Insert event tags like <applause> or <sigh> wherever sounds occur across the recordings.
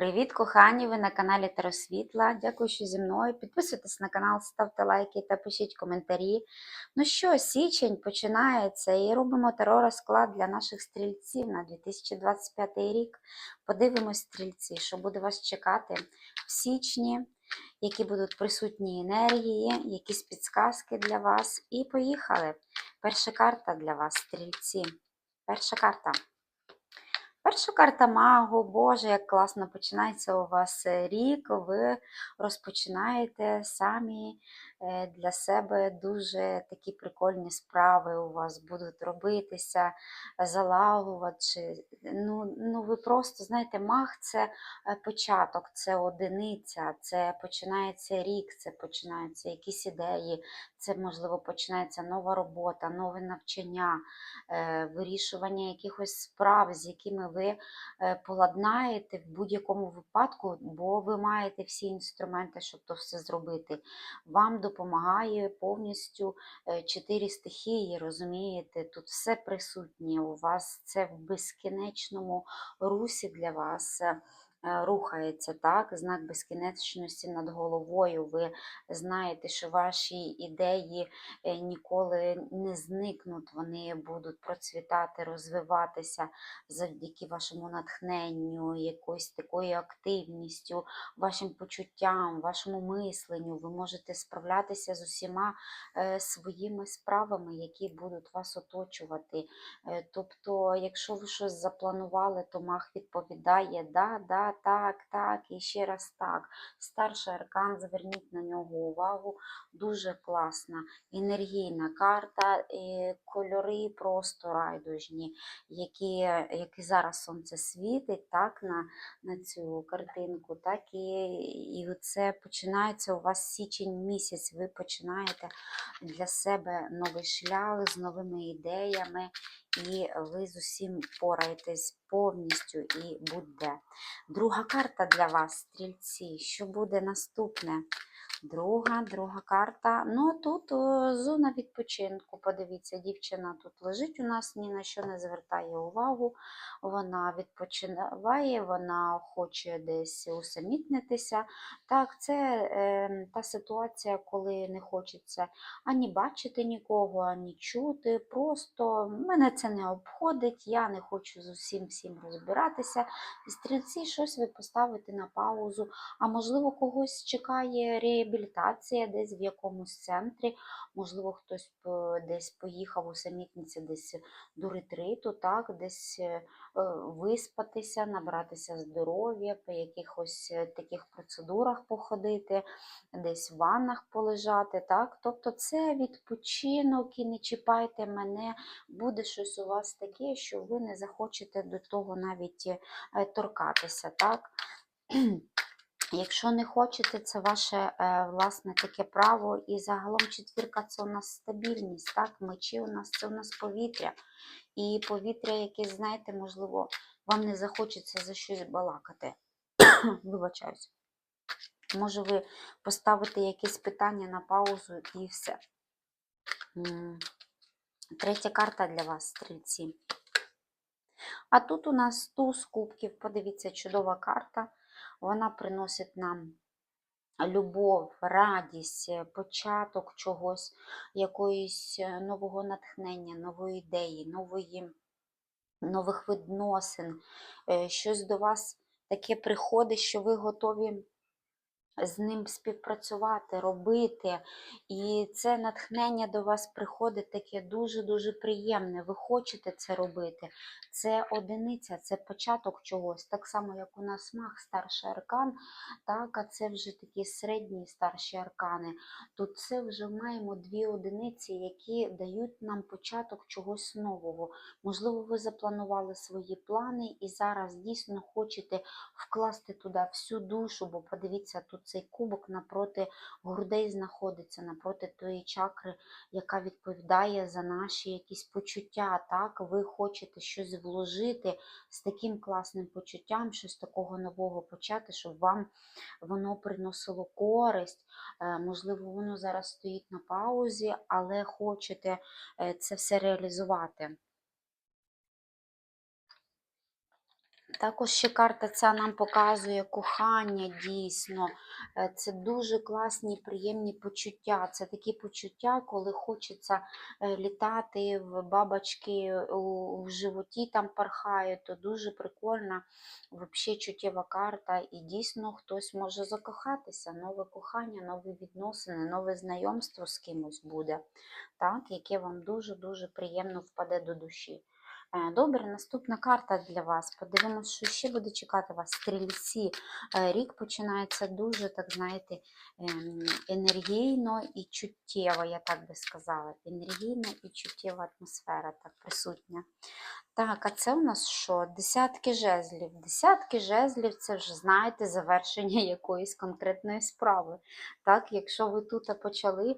Привіт, кохані! Ви на каналі Таросвітла. Дякую, що зі мною. Підписуйтесь на канал, ставте лайки та пишіть коментарі. Ну що, січень починається і робимо таро розклад для наших стрільців на 2025 рік. Подивимось, стрільці, що буде вас чекати в січні, які будуть присутні енергії, якісь підсказки для вас. І поїхали. Перша карта для вас, стрільці. Перша карта. Перша карта магу, Боже, як класно починається у вас е, рік. Ви розпочинаєте самі для себе дуже такі прикольні справи у вас будуть робитися, залагувати. Ну, ну ви просто знаєте, маг це е, початок, це одиниця, це починається рік, це починаються якісь ідеї, це можливо починається нова робота, нове навчання, вирішування якихось справ, з якими ви е, поладнаєте в будь-якому випадку, бо ви маєте всі інструменти, щоб то все зробити. Вам допомагає повністю е, чотири стихії, розумієте, тут все присутнє. У вас це в безкінечному русі для вас. Е, Рухається так, знак безкінечності над головою. Ви знаєте, що ваші ідеї е, ніколи не зникнуть, вони будуть процвітати, розвиватися завдяки вашому натхненню, якоюсь такою активністю, вашим почуттям, вашому мисленню. Ви можете справлятися з усіма е, своїми справами, які будуть вас оточувати. Тобто, якщо ви щось запланували, то мах відповідає да, да, так, так, і ще раз так. Старший аркан, зверніть на нього увагу. Дуже класна, енергійна карта, е, кольори просто райдужні, які, які зараз сонце світить так, на, на цю картинку, так і, і це починається у вас січень місяць. Ви починаєте для себе новий шлях з новими ідеями, і ви з усім пораєтесь повністю і буде. Друга карта для вас, стрільці. Що буде наступне? Друга, друга карта. Ну тут о, зона відпочинку. Подивіться, дівчина тут лежить у нас, ні на що не звертає увагу. Вона відпочиває, вона хоче десь усамітнитися. Так, це е, та ситуація, коли не хочеться ані бачити нікого, ані чути. Просто мене це не обходить, я не хочу з усім всім розбиратися. І стрільці щось ви поставите на паузу, а можливо, когось чекає реабілітація десь в якомусь центрі, можливо, хтось десь поїхав усамітнитися десь до ретриту, так, десь е, е, виспатися, набратися здоров'я, по якихось е, таких процедурах походити, десь в ваннах полежати. Так? Тобто це відпочинок і не чіпайте мене, буде щось у вас таке, що ви не захочете до того навіть торкатися. Так? Якщо не хочете, це ваше е, власне таке право. І загалом четвірка це у нас стабільність, так? Мечі у нас це у нас повітря. І повітря, яке, знаєте, можливо, вам не захочеться за щось балакати. <coughs> Вибачаюсь. Може, ви поставите якесь питання на паузу і все. Третя карта для вас, стрільці. А тут у нас туз кубків. Подивіться, чудова карта. Вона приносить нам любов, радість, е, початок чогось, якоїсь е, нового натхнення, нової ідеї, нової, нових відносин. Е, Щось до вас таке приходить, що ви готові з ним співпрацювати, робити. І це натхнення до вас приходить таке дуже-дуже приємне. Ви хочете це робити. Це одиниця, це початок чогось. Так само, як у нас маг, старший аркан, так, а це вже такі середні старші аркани. Тут це вже маємо дві одиниці, які дають нам початок чогось нового. Можливо, ви запланували свої плани і зараз дійсно хочете вкласти туди всю душу, бо подивіться, тут цей кубок напроти грудей знаходиться, напроти тої чакри, яка відповідає за наші якісь почуття. Так, ви хочете щось вложити з таким класним почуттям, щось такого нового почати, щоб вам воно приносило користь. Е, Можливо, воно зараз стоїть на паузі, але хочете е, це все реалізувати. Також ще карта ця нам показує кохання дійсно. Е, Це дуже класні, приємні почуття. Це такі почуття, коли хочеться е, літати в бабочки у в животі там порхають, то дуже прикольна, взагалі чуттєва карта. І дійсно хтось може закохатися, нове кохання, нові відносини, нове знайомство з кимось буде, так, яке вам дуже-дуже приємно впаде до душі. Е, Добре, наступна карта для вас. Подивимось, що ще буде чекати вас. Стрільці. Е, Рік починається дуже, так знаєте, ем, енергійно і чуттєво, я так би сказала. Енергійна і чуттєва атмосфера так присутня. Так, а це у нас що? Десятки жезлів. Десятки жезлів це вже, знаєте, завершення <laughs> якоїсь конкретної справи. Так, якщо ви тут почали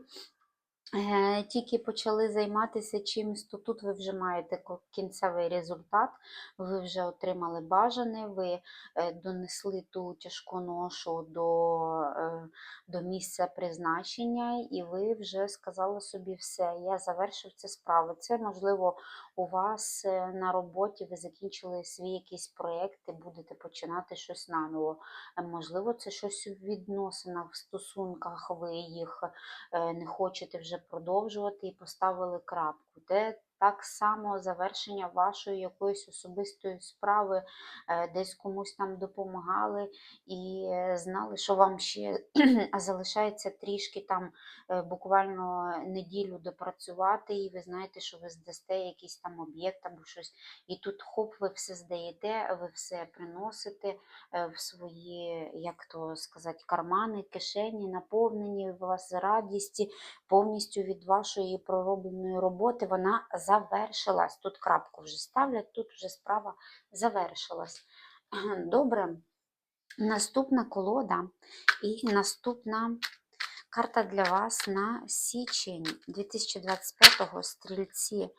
тільки почали займатися чимось, то тут ви вже маєте кінцевий результат, ви вже отримали бажане, ви е, донесли ту тяжку ношу до, е, до місця призначення, і ви вже сказали собі все, я завершив ці справи. Це можливо у вас е, на роботі ви закінчили свій якийсь проєкт і будете починати щось наново. Е, Можливо, це щось у відносинах, в стосунках, ви їх е, не хочете вже продовжувати і поставили крапку. Де так само завершення вашої якоїсь особистої справи, е, десь комусь там допомагали і е, знали, що вам ще <clears throat> залишається трішки там е, буквально неділю допрацювати, і ви знаєте, що ви здасте якийсь там об'єкт або щось. І тут хоп, ви все здаєте, ви все приносите в свої, як то сказати, кармани, кишені, наповнені у вас радісті, повністю від вашої проробленої роботи вона завершилась. Тут крапку вже ставлять, тут вже справа завершилась. Добре. Наступна колода і наступна карта для вас на січень 2025-го стрільці.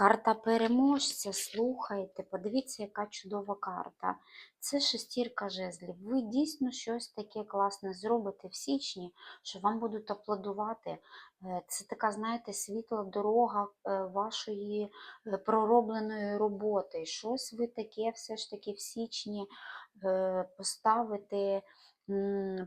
Карта переможця. Слухайте, подивіться, яка чудова карта. Це шестірка жезлів. Ви дійсно щось таке класне зробите в січні, що вам будуть аплодувати. Е, Це така, знаєте, світла дорога е, вашої е, проробленої роботи. Щось ви таке все ж таки в січні поставите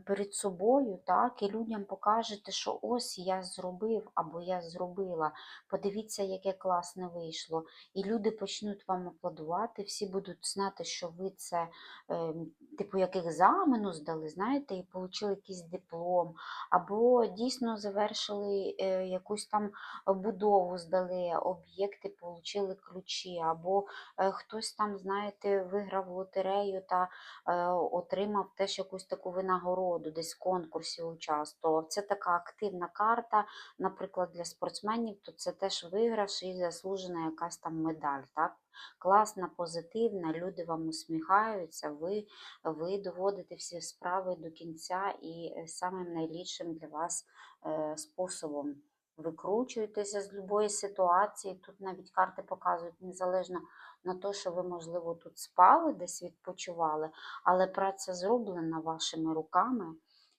перед собою, так, і людям покажете, що ось я зробив або я зробила. Подивіться, яке класне вийшло. І люди почнуть вам аплодувати, всі будуть знати, що ви це, е, типу, як екзамену здали, знаєте, і отримали якийсь диплом, або дійсно завершили е, якусь там будову, здали об'єкти, отримали ключі, або е, хтось там, знаєте, виграв лотерею та е, отримав теж якусь таку винагороду, десь конкурсів конкурсі участвував. Це така активна карта, наприклад, для спортсменів, то це теж виграш і заслужена якась там медаль. Так? Класна, позитивна, люди вам усміхаються, ви, ви доводите всі справи до кінця і е, самим найліпшим для вас е, способом. Викручуєтеся з будь-якої ситуації. Тут навіть карти показують незалежно на те, що ви, можливо, тут спали, десь відпочивали, але праця зроблена вашими руками,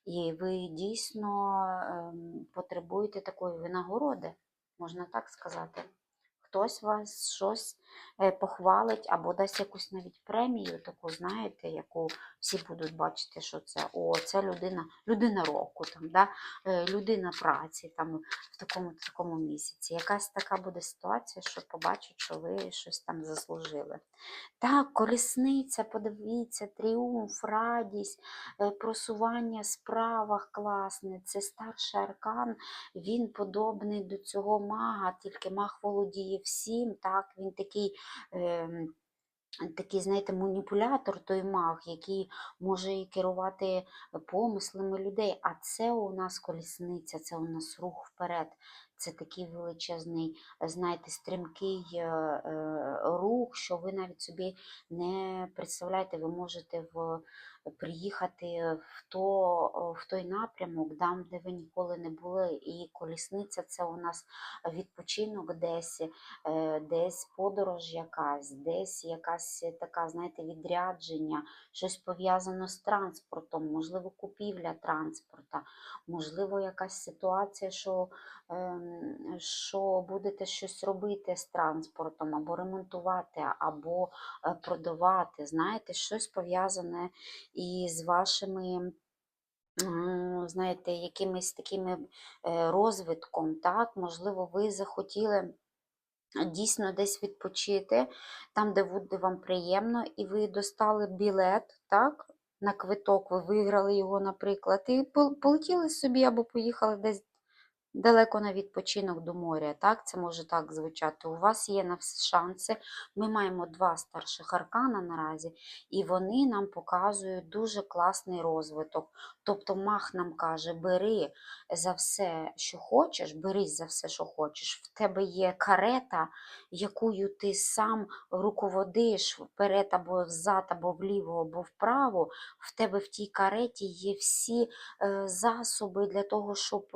і ви дійсно ем, потребуєте такої винагороди, можна так сказати. Хтось вас щось е, похвалить або дасть якусь навіть премію, таку, знаєте, яку всі будуть бачити, що це о, це людина, людина року, там, да? е, людина праці там, в такому такому місяці. Якась така буде ситуація, що побачать, що ви щось там заслужили. Так, колісниця, подивіться, тріумф, радість, е, просування в справах класне. Це старший аркан, він подобний до цього мага, тільки маг володіє всім. Так, він такий. ем, Такий, знаєте, маніпулятор, той маг, який може керувати помислами людей. А це у нас колісниця, це у нас рух вперед. Це такий величезний, знаєте, стрімкий е, е, рух, що ви навіть собі не представляєте, ви можете в, приїхати в, то, в той напрямок, там, де ви ніколи не були. І колісниця це у нас відпочинок десь, е, десь подорож якась, десь якась така, знаєте, відрядження, щось пов'язано з транспортом, можливо, купівля транспорта, можливо, якась ситуація, що що будете щось робити з транспортом, або ремонтувати, або е, продавати. Знаєте, щось пов'язане із вашими. Знаєте, якимись такими е, розвитком, так, можливо, ви захотіли дійсно десь відпочити, там, де буде вам приємно, і ви достали білет, так, на квиток, ви виграли його, наприклад, і полетіли собі або поїхали десь далеко на відпочинок до моря. Так, це може так звучати. У вас є на все шанси. Ми маємо два старших аркана наразі, і вони нам показують дуже класний розвиток. Тобто мах нам каже, бери за все, що хочеш, берись за все, що хочеш. В тебе є карета, якою ти сам руководиш вперед або взад, або вліво, або вправо. В тебе в тій кареті є всі е, засоби для того, щоб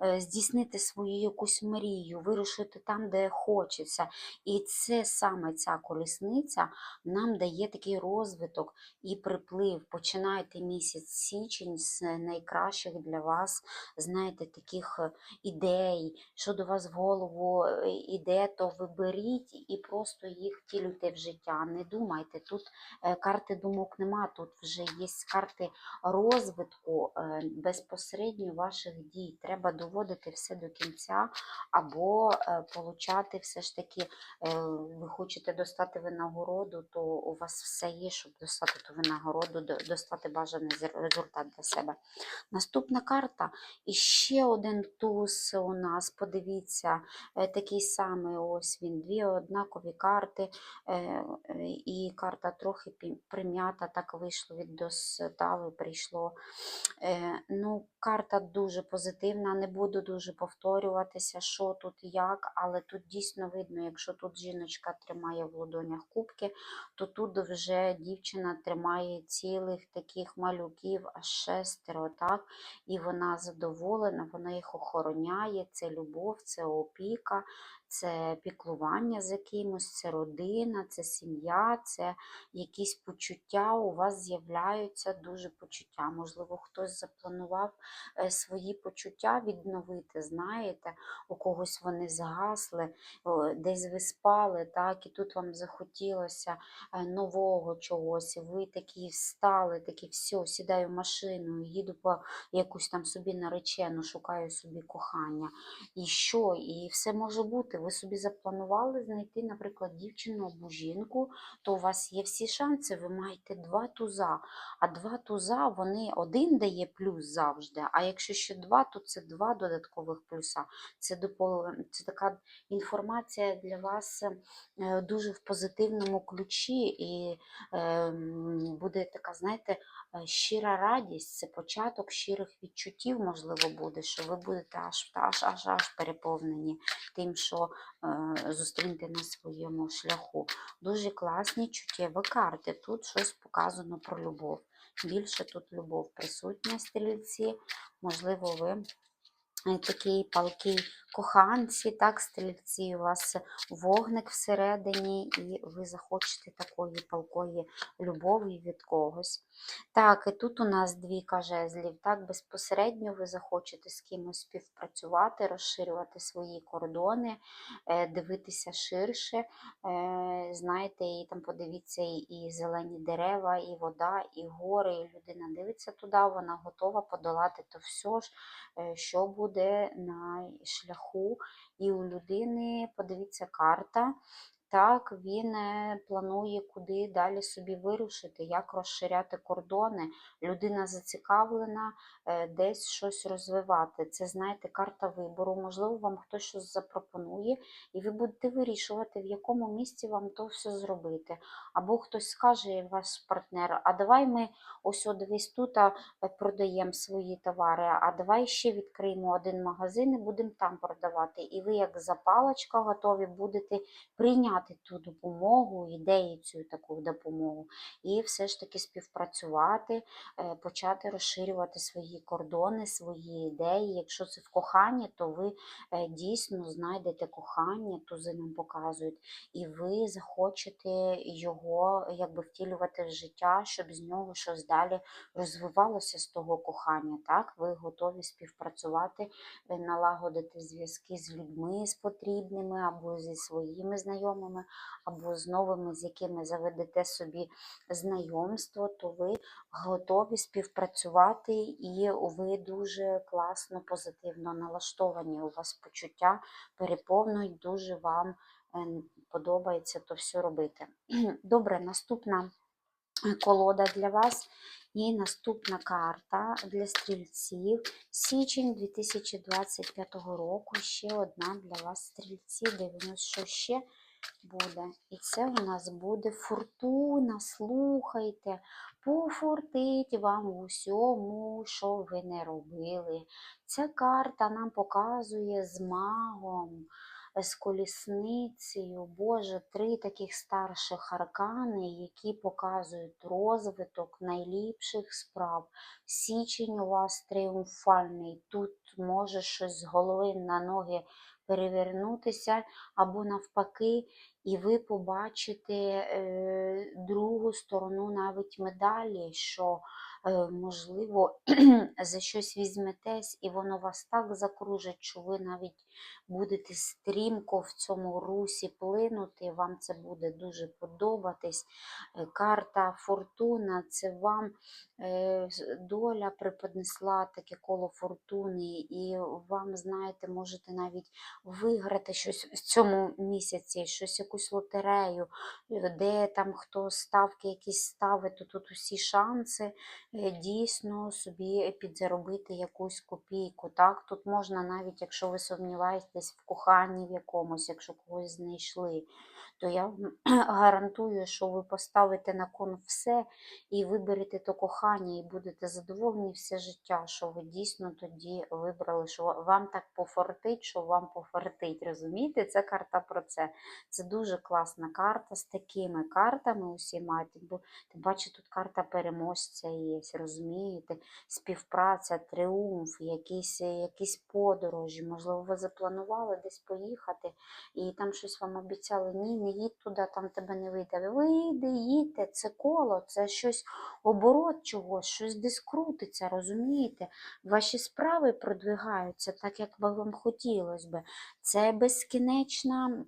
е, здійснити свою якусь мрію, вирушити там, де хочеться. І це саме ця колісниця нам дає такий розвиток і приплив. Починайте місяць січень з найкращих для вас, знаєте, таких е, ідей, що до вас в голову е, іде, то ви беріть і просто їх втілюйте в життя. Не думайте, тут е, карти думок нема, тут вже є карти розвитку безпосередньо ваших дій. Треба доводити все до кінця, або е, получати все ж таки, е, ви хочете достати винагороду, то у вас все є, щоб достати ту винагороду, до- достати бажаний результат для себе. Наступна карта. І ще один туз у нас, подивіться, е, такий самий ось він, дві однакові карти, і карта трохи прим'ята, так вийшло від достави, прийшло. Ну, карта дуже позитивна, не буду дуже повторюватися, що тут як, але тут дійсно видно, якщо тут жіночка тримає в ладонях кубки, то тут вже дівчина тримає цілих таких малюків, аж шестеро, так? І вона задоволена, вона їх охороняє, це любов, це опіка, це піклування за кимось, це родина, це сім'я, це якісь почуття. У вас з'являються дуже почуття. Можливо, хтось запланував е, свої почуття відновити, знаєте, у когось вони згасли, десь ви спали, так, і тут вам захотілося е, нового чогось, і ви такі встали, такі все, сідаю в машину, їду по якусь там собі наречену, шукаю собі кохання. І що? І все може бути. Ви собі запланували знайти, наприклад, дівчину або жінку, то у вас є всі шанси, ви маєте два туза. А два туза, вони один дає плюс завжди, а якщо ще два, то це два додаткових плюса. Це, допол- це така інформація для вас е, дуже в позитивному ключі, і е, буде така, знаєте, е, щира радість, це початок щирих відчуттів, можливо, буде, що ви будете аж аж аж аж переповнені тим, що зустрінете на своєму шляху. Дуже класні чуттєві карти. Тут щось показано про любов. Більше тут любов присутня, стрільці. Можливо, ви е, такий палкий коханці, так, стрільці, у вас вогник всередині, і ви захочете такої палкої любові від когось. Так, і тут у нас двійка жезлів. Так, безпосередньо ви захочете з кимось співпрацювати, розширювати свої кордони, е, дивитися ширше. Е, Знаєте, і там подивіться і, і зелені дерева, і вода, і гори, і людина дивиться туди, вона готова подолати то все ж, е, що буде на шляху. І у людини, подивіться, карта. Так, він е, планує, куди далі собі вирушити, як розширяти кордони. Людина зацікавлена е, десь щось розвивати. Це, знаєте, карта вибору. Можливо, вам хтось щось запропонує, і ви будете вирішувати, в якому місці вам то все зробити. Або хтось скаже, ваш партнер, а давай ми ось дивись тут е, продаємо свої товари, а давай ще відкриємо один магазин і будемо там продавати. І ви, як запалочка, готові будете прийняти приймати ту допомогу, ідеї цю таку допомогу, і все ж таки співпрацювати, е, почати розширювати свої кордони, свої ідеї. Якщо це в коханні, то ви е, дійсно знайдете кохання, тузи нам показують, і ви захочете його якби втілювати в життя, щоб з нього щось далі розвивалося з того кохання. Так, ви готові співпрацювати, е, налагодити зв'язки з людьми з потрібними, або зі своїми знайомими, або з новими, з якими заведете собі знайомство, то ви готові співпрацювати, і ви дуже класно, позитивно налаштовані. У вас почуття переповнюють, дуже вам е, подобається то все робити. <clears throat> Добре, наступна колода для вас. І наступна карта для стрільців. Січень 2025 року. Ще одна для вас стрільці. Дивимось, що ще буде. І це у нас буде фортуна. Слухайте, пофортить вам в усьому, що ви не робили. Ця карта нам показує з магом з колісницею, Боже, три таких старших аркани, які показують розвиток найліпших справ. Січень у вас тріумфальний. Тут може щось з голови на ноги перевернутися, або навпаки, і ви побачите е, другу сторону навіть медалі, що е, можливо <clears throat> за щось візьметесь, і воно вас так закружить, що ви навіть будете стрімко в цьому русі плинути, вам це буде дуже подобатись. Е, Карта Фортуна це вам е, доля преподнесла таке коло фортуни, і вам, знаєте, можете навіть виграти щось в цьому місяці, щось якусь лотерею, е, де там хто ставки якісь ставить, то тут усі шанси дійсно собі підзаробити якусь копійку. Так, тут можна навіть, якщо ви сумніваєтесь в коханні в якомусь, якщо когось знайшли, то я <clears throat> гарантую, що ви поставите на кон все і виберете то кохання, і будете задоволені все життя, що ви дійсно тоді вибрали, що вам так пофартить, що вам пофартить. Розумієте? Це карта про це. Це дуже класна карта з такими картами усіма. Бо- Тим паче тут карта переможця є, розумієте? Співпраця, тріумф, якісь, якісь подорожі. Можливо, ви запланували десь поїхати, і там щось вам обіцяли, ні, не їдь туди, там тебе не вийде. Вийди, їдьте, це коло, це щось оборот чогось, щось десь крутиться, розумієте? Ваші справи продвигаються так, як би вам хотілося би. Це безкінечна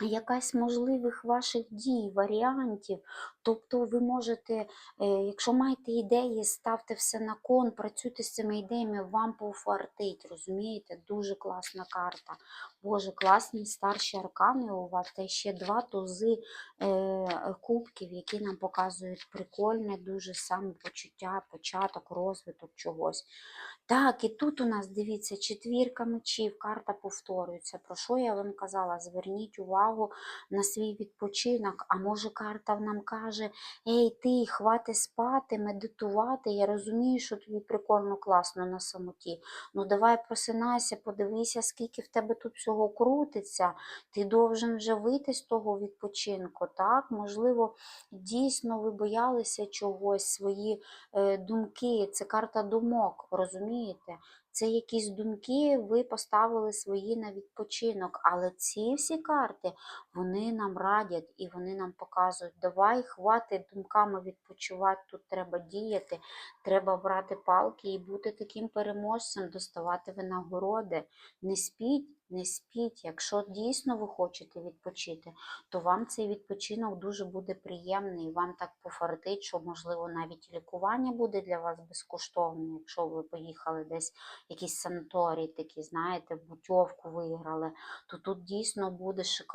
якась можливих ваших дій, варіантів. Тобто ви можете, е, якщо маєте ідеї, ставте все на кон, працюйте з цими ідеями, вам пофартить, розумієте? Дуже класна карта. Боже, класні старші аркани у вас, та ще два тузи е, кубків, які нам показують прикольне, дуже самопочуття, початок, розвиток чогось. Так, і тут у нас, дивіться, четвірка мечів, карта повторюється. Про що я вам казала? Зверніть увагу на свій відпочинок. А може карта нам каже, ей ти, хвати спати, медитувати. Я розумію, що тобі прикольно, класно на самоті. Ну давай просинайся, подивися, скільки в тебе тут всього крутиться. Ти должен вже вийти з того відпочинку. Так, можливо, дійсно ви боялися чогось, свої е, думки. Це карта думок, розумієте? Це якісь думки, ви поставили свої на відпочинок, але ці всі карти вони нам радять і вони нам показують, давай хватить думками відпочивати, тут треба діяти, треба брати палки і бути таким переможцем, доставати винагороди. Не спіть, не спіть. Якщо дійсно ви хочете відпочити, то вам цей відпочинок дуже буде приємний. Вам так пофартить, що можливо навіть лікування буде для вас безкоштовне, якщо ви поїхали десь якийсь санаторій, такий, знаєте, путівку виграли, то тут дійсно буде шикарне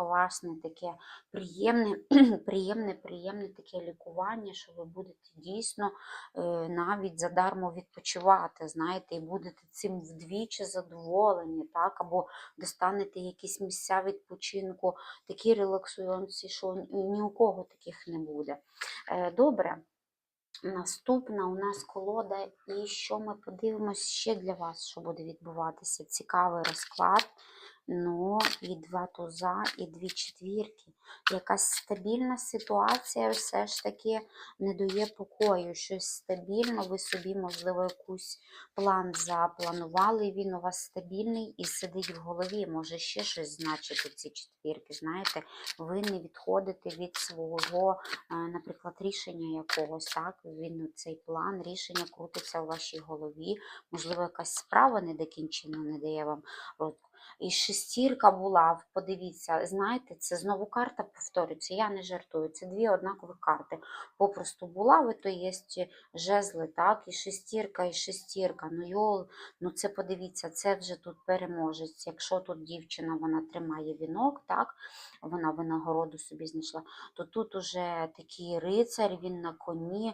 таке приємне, <clears throat> приємне, приємне таке лікування, що ви будете дійсно е, навіть задармо відпочивати, знаєте, і будете цим вдвічі задоволені, так, або достанете якісь місця відпочинку, такі релаксуючі, що ні- у кого таких не буде. Е, Добре. Наступна у нас колода, і що ми подивимося ще для вас, що буде відбуватися. Цікавий розклад. Ну, і два туза, і дві четвірки. Якась стабільна ситуація все ж таки не дає покою. Щось стабільно, ви собі, можливо, якийсь план запланували, він у вас стабільний і сидить в голові. Може ще щось значити ці четвірки. Знаєте, ви не відходите від свого, е, наприклад, рішення якогось. Так, він цей план, рішення крутиться у вашій голові. Можливо, якась справа недокінчена не дає вам. І шестірка була, подивіться, знаєте, це знову карта повторюється, я не жартую, це дві однакові карти. Попросту булави, то є жезли, так, і шестірка, і шестірка. Ну, йол, ну це подивіться, це вже тут переможець. Якщо тут дівчина вона тримає вінок, так, вона винагороду собі знайшла, то тут уже такий рицар, він на коні,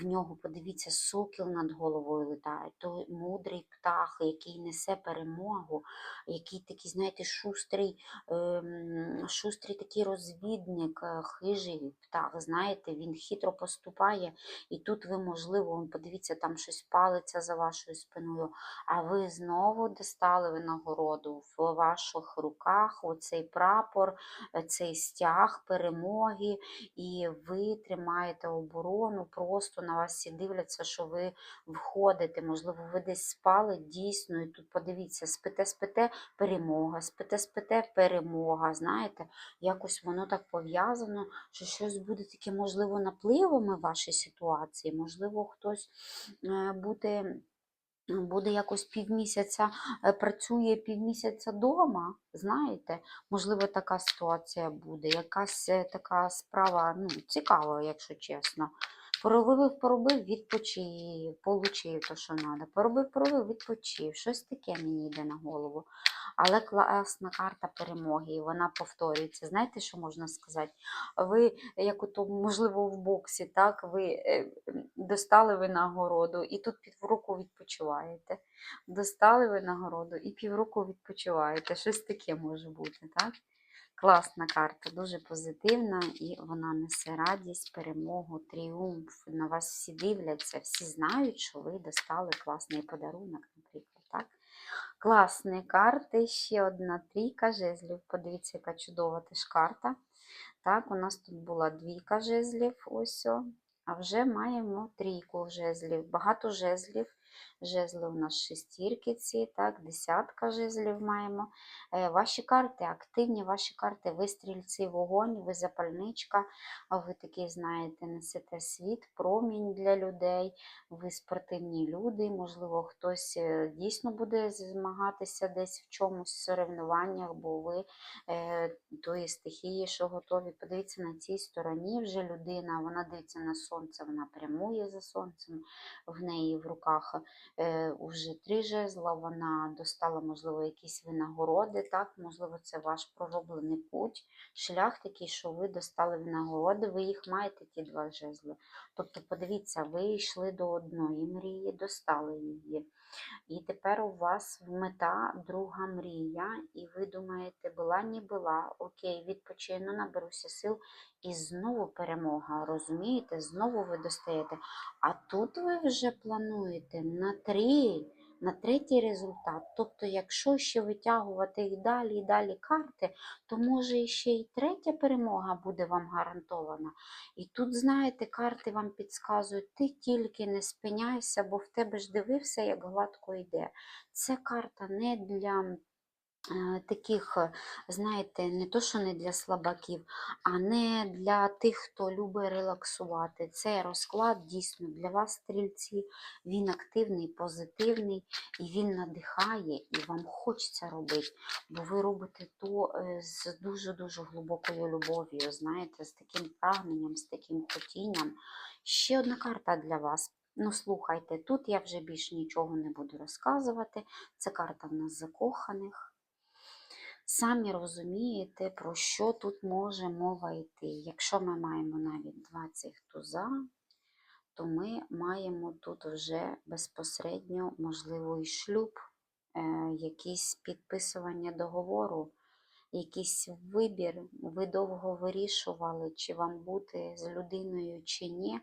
в нього, подивіться, сокіл над головою летає, той мудрий птах, який несе перемогу який такий, знаєте, шустрий, ем, шустрий такий розвідник, е, хижий. Птах, знаєте, він хитро поступає, і тут ви, можливо, подивіться, там щось палиться за вашою спиною, а ви знову достали винагороду в ваших руках, оцей прапор, е, цей стяг перемоги, і ви тримаєте оборону, просто на вас всі дивляться, що ви входите, можливо, ви десь спали дійсно, і тут подивіться, спите, спите, перемога, спите, спите, перемога. Знаєте, якось воно так пов'язано, що щось буде таке, можливо, напливами в вашій ситуації, можливо, хтось е, буде. Буде якось півмісяця е, працює півмісяця вдома, знаєте, можливо, така ситуація буде. Якась е, така справа ну, цікава, якщо чесно. Поробив, поробив, відпочив, получив те, що треба. Поробив, поробив, відпочив. Щось таке мені йде на голову. Але класна карта перемоги, і вона повторюється. Знаєте, що можна сказати? Ви, як ото, можливо, в боксі, так, ви е, достали ви нагороду, і тут півроку відпочиваєте. Достали ви нагороду і півроку відпочиваєте. Щось таке може бути, так? Класна карта, дуже позитивна, і вона несе радість, перемогу, тріумф. На вас всі дивляться, всі знають, що ви достали класний подарунок, наприклад. так? Класні карти, ще одна трійка жезлів. Подивіться, яка чудова теж карта. Так, у нас тут була двійка жезлів, ось, о, а вже маємо трійку жезлів, багато жезлів. Жезли у нас шестірки ці, так, десятка жезлів маємо. Е, Ваші карти активні, ваші карти, ви стрільці вогонь, ви запальничка, ви такий, знаєте, несете світ, промінь для людей, ви спортивні люди, можливо, хтось е, дійсно буде змагатися десь в чомусь в соревнованнях, бо ви е, тої стихії, що готові. Подивіться на цій стороні вже людина, вона дивиться на сонце, вона прямує за сонцем, в неї в руках е, уже три жезла, вона достала, можливо, якісь винагороди, так, можливо, це ваш пророблений путь, шлях такий, що ви достали винагороди, ви їх маєте, ті два жезли. Тобто, подивіться, ви йшли до одної мрії, достали її. І тепер у вас мета друга мрія, і ви думаєте, була, не була, окей, відпочину, наберуся сил, і знову перемога. Розумієте? Знову ви достаєте. А тут ви вже плануєте на три, на третій результат. Тобто, якщо ще витягувати і далі, і далі карти, то може ще й третя перемога буде вам гарантована. І тут, знаєте, карти вам підказують, ти тільки не спиняйся, бо в тебе ж дивився, як гладко йде. Це карта не для таких, е, знаєте, не то, що не для слабаків, а не для тих, хто любить релаксувати. Цей розклад дійсно для вас, стрільці, він активний, позитивний, і він надихає, і вам хочеться робити, бо ви робите то е, з дуже-дуже глибокою любов'ю, знаєте, з таким прагненням, з таким хотінням. Ще одна карта для вас. Ну, слухайте, тут я вже більш нічого не буду розказувати. Це карта в нас закоханих. Самі розумієте, про що тут може мова йти. Якщо ми маємо навіть 20 туза, то ми маємо тут вже безпосередньо можливо і шлюб, е, якісь підписування договору, якийсь вибір. Ви довго вирішували, чи вам бути з людиною, чи ні.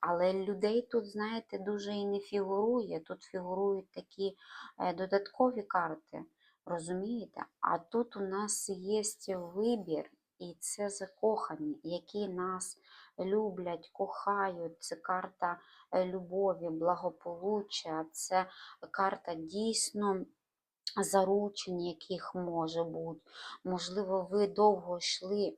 Але людей тут, знаєте, дуже і не фігурує. Тут фігурують такі е, додаткові карти. Розумієте? А тут у нас є вибір, і це закохані, які нас люблять, кохають. Це карта е, любові, благополуччя, це карта дійсно заручень, яких може бути. Можливо, ви довго йшли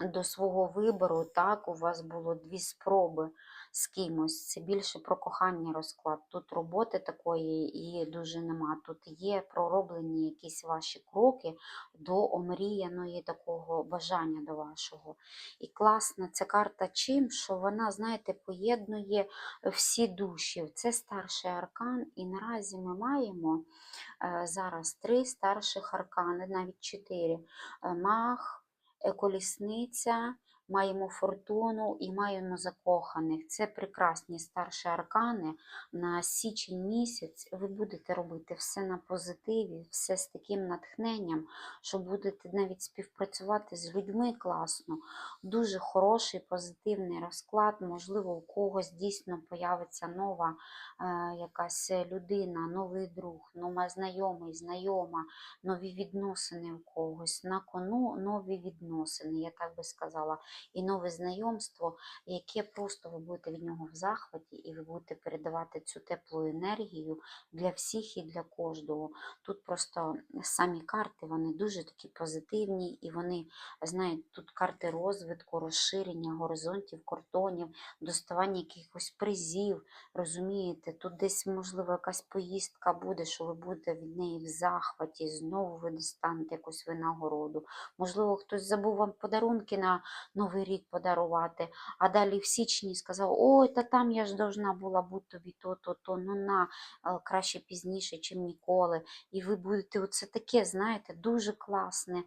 до свого вибору, так, у вас було дві спроби з кимось. Це більше про кохання розклад. Тут роботи такої і дуже нема. Тут є пророблені якісь ваші кроки до омріяної такого бажання до вашого. І класна ця карта чим, що вона, знаєте, поєднує всі душі. Це старший аркан, і наразі ми маємо е, зараз три старших аркани, навіть чотири. Е, Мах, е, колісниця, маємо фортуну і маємо закоханих. Це прекрасні старші аркани. На січень місяць ви будете робити все на позитиві, все з таким натхненням, що будете навіть співпрацювати з людьми класно. Дуже хороший позитивний розклад. Можливо, у когось дійсно появиться нова е, якась людина, новий друг, нова знайомий, знайома, нові відносини у когось. На кону нові відносини, я так би сказала, і нове знайомство, яке просто ви будете від нього в захваті, і ви будете передавати цю теплу енергію для всіх і для кожного. Тут просто самі карти, вони дуже такі позитивні, і вони, знаєте, тут карти розвитку, розширення горизонтів, кордонів, доставання якихось призів, розумієте, тут десь, можливо, якась поїздка буде, що ви будете від неї в захваті, знову ви достанете якусь винагороду. Можливо, хтось забув вам подарунки на Новий рік подарувати, а далі в січні сказав, ой, та там я ж должна була бути тобі то-то, то, ну на, е, краще пізніше, чим ніколи. І ви будете, оце таке, знаєте, дуже класне,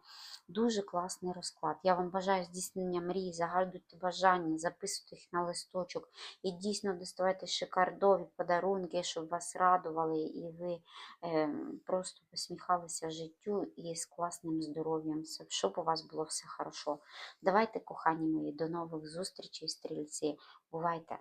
дуже класний розклад. Я вам бажаю здійснення мрій, загадуйте бажання, записуйте їх на листочок і дійсно доставайте шикардові подарунки, щоб вас радували, і ви е, просто посміхалися життю і з класним здоров'ям, щоб у вас було все хорошо. Давайте, кохані мої, до нових зустрічей, стрільці. Бувайте!